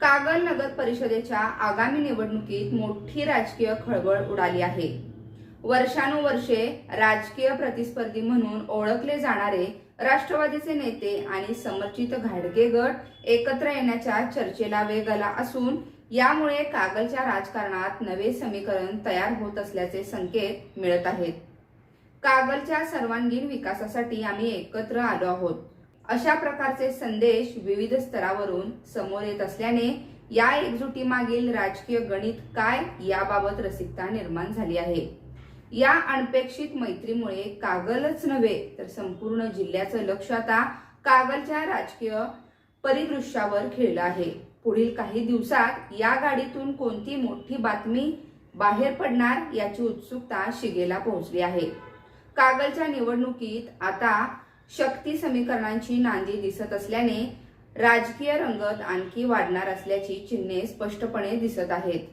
कागल नगर परिषदेच्या आगामी निवडणुकीत मोठी राजकीय खळबळ उडाली आहे. वर्षानुवर्षे राजकीय प्रतिस्पर्धी म्हणून ओळखले जाणारे राष्ट्रवादीचे नेते आणि समर्चित घाडगे गट एकत्र येण्याच्या चर्चेला वेग आला असून यामुळे कागलच्या राजकारणात नवे समीकरण तयार होत असल्याचे संकेत मिळत आहेत. कागलच्या सर्वांगीण विकासासाठी आम्ही एकत्र आलो आहोत. अशा प्रकारचे संदेश विविध स्तरावरून समोर येत असल्याने या एकजुटीमागील राजकीय गणित काय याबाबत रसिकता निर्माण झाली आहे. या अनपेक्षित मैत्रीमुळे कागलच नव्हे तर संपूर्ण जिल्ह्याचं लक्ष आता कागलच्या राजकीय परिदृश्यावर खेळलं आहे. पुढील काही दिवसात या गाडीतून कोणती मोठी बातमी बाहेर पडणार याची उत्सुकता शिगेला पोहोचली आहे. कागलच्या निवडणुकीत आता शक्ती समीकरणांची नांदी दिसत असल्याने राजकीय रंगत आणखी वाढणार असल्याची चिन्हे स्पष्टपणे दिसत आहेत.